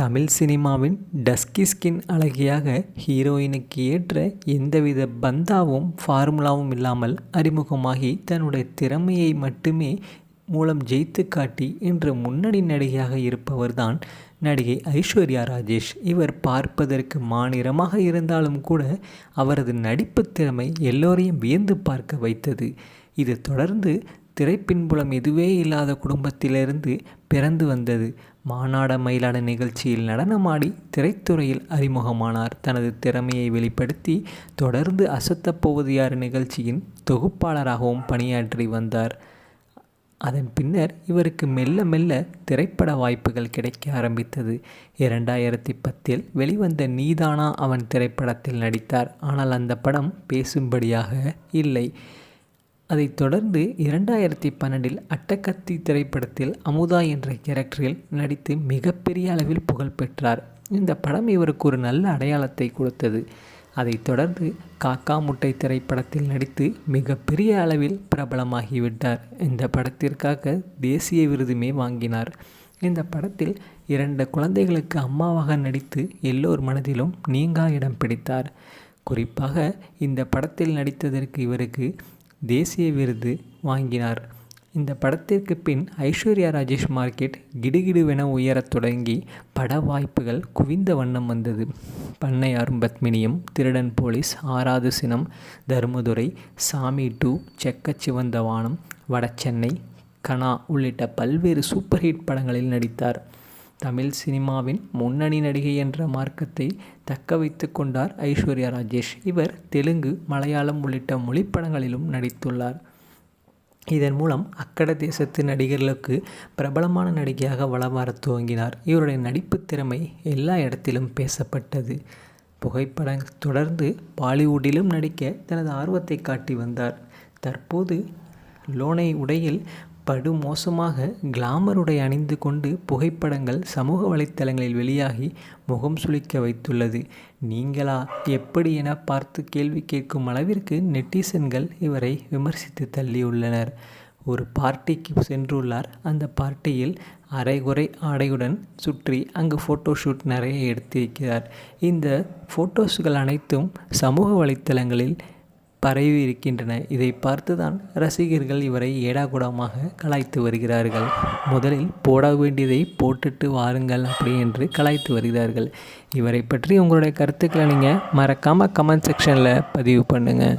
தமிழ் சினிமாவின் dusky skin அழகியாக ஹீரோயினுக்கு ஏற்ற எந்தவித பந்தாவும் ஃபார்முலாவும் இல்லாமல் அறிமுகமாகி தன்னுடைய திறமையை மட்டுமே மூலம் ஜெயித்து காட்டி இன்று முன்னணி நடிகையாக இருப்பவர்தான் நடிகை ஐஸ்வர்யா ராஜேஷ். இவர் பார்ப்பதற்கு மாநிறமாக இருந்தாலும் கூட அவரது நடிப்பு திறமை எல்லோரையும் வியந்து பார்க்க வைத்தது. இது தொடர்ந்து திரைப்பின்புலம் எதுவே இல்லாத குடும்பத்திலிருந்து பிறந்து வந்தது. மானாட மயிலாட நிகழ்ச்சியில் நடனமாடி திரைத்துறையில் அறிமுகமானார். தனது திறமையை வெளிப்படுத்தி தொடர்ந்து அசத்தப்போவது யார் நிகழ்ச்சியின் தொகுப்பாளராகவும் பணியாற்றி வந்தார். அதன் பின்னர் இவருக்கு மெல்ல மெல்ல திரைப்பட வாய்ப்புகள் கிடைக்க ஆரம்பித்தது. இரண்டாயிரத்தி பத்தில் வெளிவந்த நீதானா அவன் திரைப்படத்தில் நடித்தார். ஆனால் அந்த படம் பேசும்படியாக இல்லை. அதைத் தொடர்ந்து இரண்டாயிரத்தி பன்னெண்டில் அட்டகத்தி திரைப்படத்தில் அமுதா என்ற கேரக்டரில் நடித்து மிகப்பெரிய அளவில் புகழ் பெற்றார். இந்த படம் இவருக்கு ஒரு நல்ல அடையாளத்தை கொடுத்தது. அதைத் தொடர்ந்து காக்கா முட்டை திரைப்படத்தில் நடித்து மிகப்பெரிய அளவில் பிரபலமாகிவிட்டார். இந்த படத்திற்காக தேசிய விருதுமே வாங்கினார். இந்த படத்தில் இரண்டு குழந்தைகளுக்கு அம்மாவாக நடித்து எல்லோர் மனதிலும் நீங்கா இடம் பிடித்தார். குறிப்பாக இந்த படத்தில் நடித்ததற்கு இவருக்கு தேசிய விருது வாங்கினார். இந்த படத்திற்கு பின் ஐஸ்வர்யா ராஜேஷ் மார்க்கெட் கிடுகிடுவென உயரத் தொடங்கி பட வாய்ப்புகள் குவிந்த வண்ணம் வந்தது. பண்ணையாரும் பத்மினியும் திருடன் போலீஸ் ஆறாவது சினம் தர்மதுரை சாமி டூ செக்கச் சிவந்த வானம் வடசென்னை கனா உள்ளிட்ட பல்வேறு சூப்பர் ஹிட் படங்களில் நடித்தார். தமிழ் சினிமாவின் முன்னணி நடிகை என்ற மார்க்கத்தை தக்க வைத்து கொண்டார் ஐஸ்வர்யா ராஜேஷ். இவர் தெலுங்கு மலையாளம் உள்ளிட்ட மொழிப்படங்களிலும் நடித்துள்ளார். இதன் மூலம் அக்கட தேசத்து நடிகர்களுக்கு பிரபலமான நடிகையாக வலம் வர துவங்கினார். இவருடைய நடிப்பு திறமை எல்லா இடத்திலும் பேசப்பட்டது. புகைப்படம் தொடர்ந்து பாலிவுட்டிலும் நடிக்க தனது ஆர்வத்தை காட்டி வந்தார். தற்போது லோனை உடையில் படு மோசமாக கிளாமர் உடை அணிந்து கொண்டு புகைப்படங்கள் சமூக வலைத்தளங்களில் வெளியாகி முகம் சுளிக்க வைத்துள்ளது. நீங்களா? எப்படி என பார்த்து கேள்வி கேட்கும் அளவிற்கு நெட்டிசன்கள் இவரை விமர்சித்து தள்ளியுள்ளனர். ஒரு பார்ட்டிக்கு சென்றுள்ளார். அந்த பார்ட்டியில் அரைகுறை ஆடையுடன் சுற்றி அங்கு ஃபோட்டோஷூட் நிறைய எடுத்திருக்கிறார். இந்த ஃபோட்டோஸ்கள் அனைத்தும் சமூக வலைத்தளங்களில் பரவி இருக்கின்றன. இதை பார்த்துதான் ரசிகர்கள் இவரை ஏடாகுடமாக கலாய்த்து வருகிறார்கள். முதலில் போட வேண்டியதை போட்டுட்டு வாருங்கள் அப்படி என்று கலாய்த்து வருகிறார்கள். இவரை பற்றி உங்களுடைய கருத்துக்களை நீங்கள் மறக்காமல் கமெண்ட் செக்ஷனில் பதிவு பண்ணுங்கள்